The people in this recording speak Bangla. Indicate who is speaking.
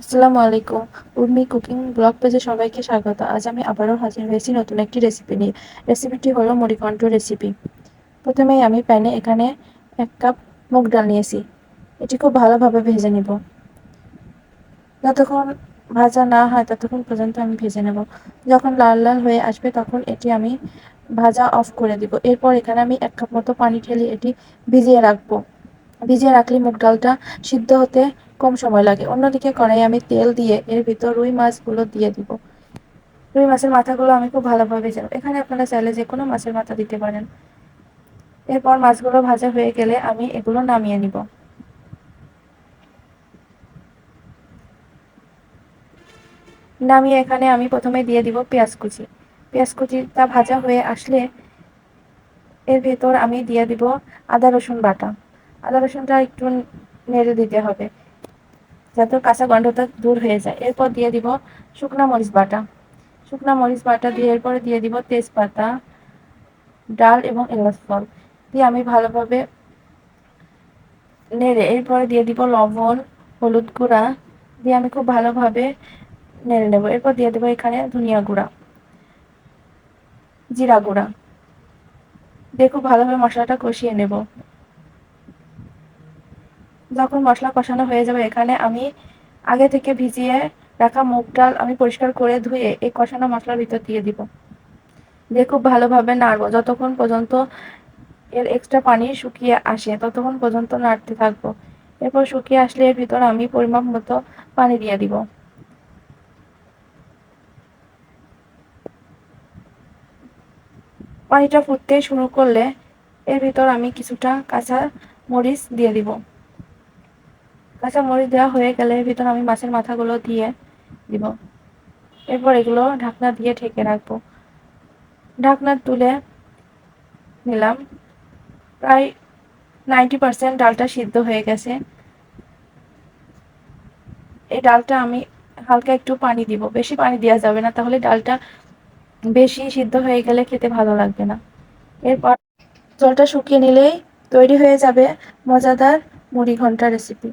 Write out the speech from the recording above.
Speaker 1: আসসালামু আলাইকুম উর্মি কুকিং ব্লগ পেজে সবাইকে স্বাগত। আজ আমি আবারও হাজির হয়েছি নতুন একটি রেসিপি নিয়ে। রেসিপিটি হলো মুড়িঘণ্ট রেসিপি প্রথমেই আমি প্যানে এখানে এক কাপ মুগ ডাল নিয়েছি। এটি খুব ভালোভাবে ভেজে নেব। যতক্ষণ ভাজা না হয় ততক্ষণ পর্যন্ত আমি ভেজে নেব। যখন লাল লাল হয়ে আসবে তখন এটি আমি ভাজা অফ করে দিব। এরপর এখানে আমি এক কাপ মতো পানি ঢেলে এটি ভিজিয়ে রাখব। ভিজিয়ে রাখলে মুগ ডালটা সিদ্ধ হতে কম সময় লাগে। অন্যদিকে কড়াই আমি তেল দিয়ে এর ভিতর রুই মাছগুলো দিয়ে দিব। রুই মাছের মাথাগুলো আমি খুব ভালোভাবে ভেজে এখানে আপনারা চাইলে যে কোনো মাছের মাথা দিতে পারেন। এরপর মাছগুলো ভাজা হয়ে গেলে আমি এগুলো নামিয়ে নিব। নামিয়ে এখানে আমি প্রথমে দিয়ে দিব পেঁয়াজ কুচি। পেঁয়াজ কুচিটা ভাজা হয়ে আসলে এর ভেতর আমি দিয়ে দিব আদা রসুন বাটা। আদা রসুনটা একটু নেড়ে দিতে হবে। যাতে কাঁচা গন্ধটা দূর হয়ে যায়। এরপর দিয়ে দিব শুকনা মরিচ বাটা। শুকনা মরিচ বাটা দিয়ে এরপরে দিয়ে দিব তেজপাতা, ডাল এবং এলাচ ফল। দিয়ে আমি ভালোভাবে নেড়ে এরপরে দিয়ে দিব লবণ, হলুদ গুঁড়া। দিয়ে আমি খুব ভালোভাবে নেড়ে নেব। এরপর দিয়ে দেবো এখানে ধনিয়া গুঁড়া, জিরা গুঁড়া। দিয়ে খুব ভালোভাবে মশলাটা কষিয়ে নেব। যখন মশলা কষানো হয়ে যাবে, এখানে আমি আগে থেকে ভিজিয়ে রাখা মুগ ডাল আমি পরিষ্কার করে ধুয়ে এই কষানো মশলার ভিতর দিয়ে দিব। দিয়ে খুব ভালোভাবে নাড়বো। যতক্ষণ পর্যন্ত এর এক্সট্রা পানি শুকিয়ে আসে, ততক্ষণ পর্যন্ত নাড়তে থাকব। এরপর শুকিয়ে আসলে এর ভিতর আমি পরিমাপ মতো পানি দিয়ে দিব। পানিটা ফুটতে শুরু করলে এর ভিতর আমি কিছুটা কাঁচা মরিচ দিয়ে দিব। কাঁচা মরিচ দেওয়া হয়ে গেলে ভিতর আমি মাছের মাথাগুলো দিয়ে দিব। এরপর এগুলো ঢাকনা দিয়ে ঢেকে রাখব। ঢাকনা তুলে নিলাম। প্রায় নাইনটি পার্সেন্ট ডালটা সিদ্ধ হয়ে গেছে। এই ডালটা আমি হালকা একটু পানি দিব। বেশি পানি দেওয়া যাবে না, তাহলে ডালটা বেশি সিদ্ধ হয়ে গেলে খেতে ভালো লাগবে না। এরপর জলটা শুকিয়ে নিলেই তৈরি হয়ে যাবে মজাদার মুড়ি ঘণ্টা রেসিপি